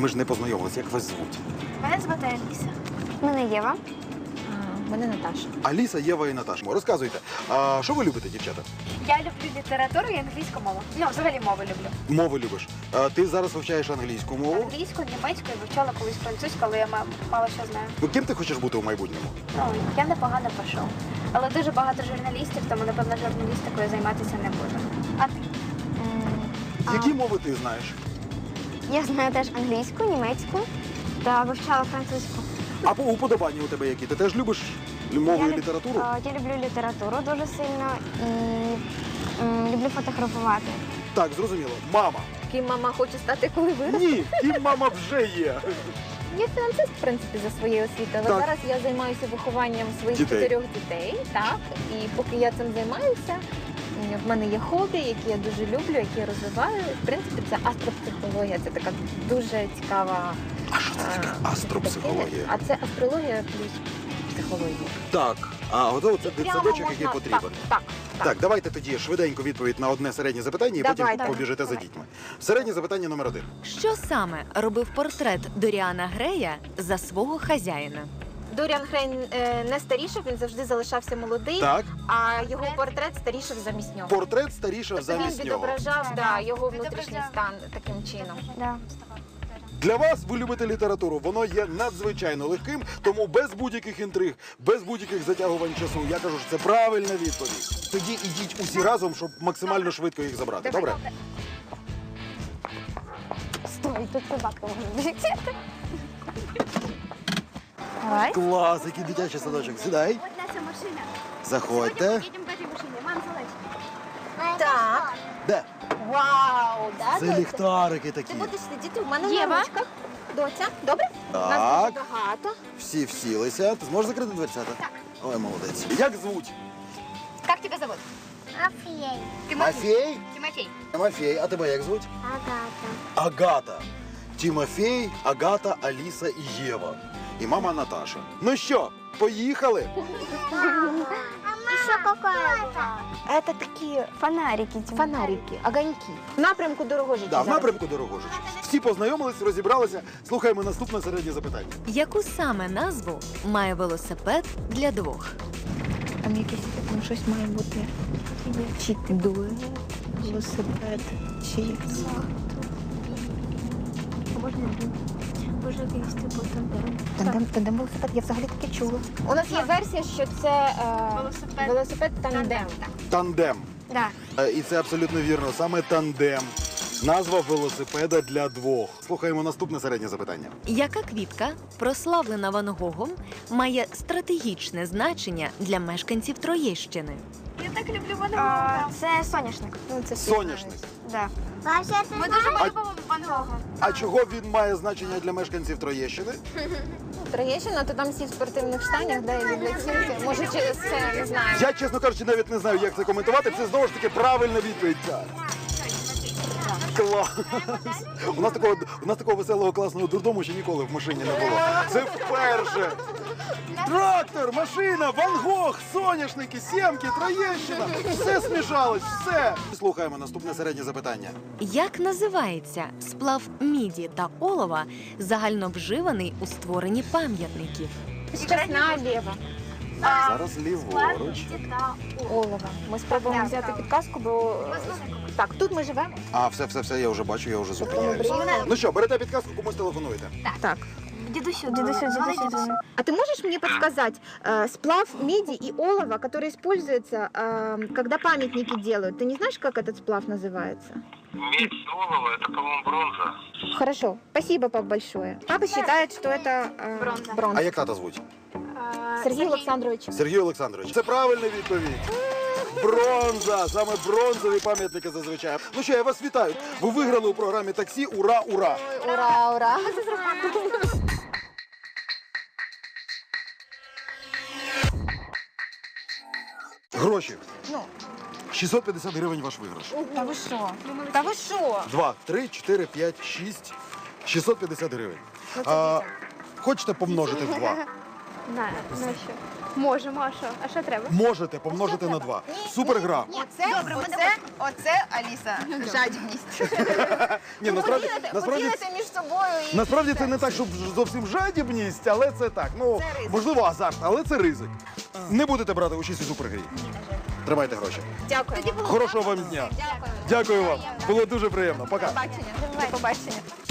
ми ж не познайомилися. Як вас звуть? Мене звати Аліса. Мене Єва. А, мене Наташа. Аліса, Єва і Наташа. Розказуйте, а що ви любите, дівчата? Я люблю літературу і англійську мову. Ну, взагалі мови люблю. Мови любиш. А, ти зараз вивчаєш англійську мову. Англійську, німецьку і вивчала колись французьку, але я мало що знаю. Ну, Ким ти хочеш бути у майбутньому? Ну, я непогано пишу. Але дуже багато журналістів, тому, напевно, журналістикою займатися не буду. А ти? А. Які мови ти знаєш? Я знаю теж англійську, німецьку та вивчала французьку. А по уподобання у тебе які? Ти теж любиш мову і літературу? А, Я люблю літературу дуже сильно і м, люблю фотографувати. Так, зрозуміло. Мама. Ким мама хоче стати, коли виросте? Ні, ким мама вже є. Я фінансист, в принципі, за своєю освітою, але Так. зараз я займаюся вихованням своїх Дітей. чотирьох дітей. Так, і поки я цим займаюся, в мене є хобі, які я дуже люблю, які я розвиваю. В принципі, це астропсихологія. Це така дуже цікава А що це таке? Астропсихологія. А це астрологія плюс психологія. Так. А готово це дитсадочок, який потрібен. Так, так, Так, давайте тоді швиденько відповідь на одне середнє запитання і потім Давайте. побіжите за дітьми. Середнє запитання номер один. Що саме робив портрет Доріана Грея за свого хазяїна? Доріан Грей е, не старішав, він завжди залишався молодий, Так, а його портрет старішав замість нього. портрет старішав Тобто він замість нього. відображав да, його внутрішній Відображав. стан таким чином. Да. Для вас ви любите літературу. Воно є надзвичайно легким, тому без будь-яких інтриг, без будь-яких затягувань часу. Я кажу, що це правильна відповідь. Тоді ідіть усі разом, щоб максимально швидко їх забрати. Добре? Стой, тут собака може бути. Давай. Клас, який дитячий садочок. Сідай, От наша машина. заходьте. Їдемо в цій машині. Мам, залазь. Так. Де? Вау! Да, Це доця? ліхтарики такі. Ти будеш сидіти в мене Єва? на ручках. Доця, добре? Нас Так, дуже багато. всі всілися. Ти зможеш закрити дверцята? Так. Ой, молодець. Як звуть? Як тебе зовут? Афієй. Мафей? Тимофій. Мафей, а тебе як звуть? Агата. Агата. Тимофей, Агата, Аліса і Єва. І мама Наташа. Ну що, поїхали? Еще какая-то. Це такі Фонарики. типа. фонарики, огоньки. В напрямку дорогожичі. Да, в зараз. напрямку Дорогожич. Всі познайомились, розібралися. Слухаємо наступне середнє запитання. Яку саме назву має велосипед для двох? Там якесь там щось має бути. Чи дуе, велосипед, чи Боже, якийсь типу тандем. тандем, тандем велосипед. Я взагалі таке чула. У нас є версія, що це е, Велосипед. велосипед тандем. Тандем. Да. Е, І це абсолютно вірно. Саме тандем. Назва велосипеда для двох. Слухаємо наступне середнє запитання. Яка квітка, прославлена Ван Гогом, має стратегічне значення для мешканців Троєщини? Я так люблю Ван Гога. це соняшник. Ну, це всі Соняшник. Да. Ми дуже любимо Ван Гога. А чого він має значення для мешканців Троєщини? Троєщина, то там всі в спортивних штанях, де люблять сімки. Може, через це не знаю. Я, чесно кажучи, навіть не знаю, як це коментувати. Це знову ж таки правильна відповідь. Клас. У нас такого у нас такого веселого класного дурдому ще ніколи в машині не було. Це вперше. Трактор, машина, Ван Гог, соняшники, сімки, Троєщина. Все смішалось, все. Слухаємо наступне середнє запитання. Як називається сплав міді та олова, загальновживаний у створенні пам'ятників? Щасна лєва. Зараз ліворуч. Олова. Ми спробуємо взяти підказку, бо так, тут ми живемо. А, все, все, все, я вже бачу, я вже зупиняюсь. Добре. Ну що, берете підказку, комусь телефонуєте. Так. Дідусю, Дідусю, дідусю, дідусю. А ты можешь мне подсказать э, сплав меди и олова, который используется, э, когда памятники делают? Ты не знаешь, как этот сплав называется? Медь и олово – это, по-моему, бронза. Хорошо, спасибо, пап, большое. Папа считает, что это э, Бронза. бронза. А як тата звуть? Сергей Александрович. Сергій Олександрович. Це правильна відповідь. Бронза! Саме бронзові пам'ятники зазвичай. Ну що, я вас вітаю. Ви виграли у програмі таксі. Ура, ура! Ура, ура. Гроші. Ну, 650 гривень ваш виграш. та ви що? Та ви що? Два, три, чотири, п'ять, шість. 650 гривень. Ну, А, хочете помножити в два? На, на що? Можемо, а що? А що треба? Можете помножити на два. Супер гра. Оце, оце, оце, Аліса, жадібність. Ні, насправді, Поділити, насправді, поділити між собою і... насправді це не так, щоб зовсім жадібність, але це так. Ну, Це ризик. можливо, азарт, але це ризик. Не будете брати участь у супергрі. Тримайте гроші. Дякую. Хорошого вам дня. Дякую вам. Було дуже приємно. Пока. До побачення. До побачення.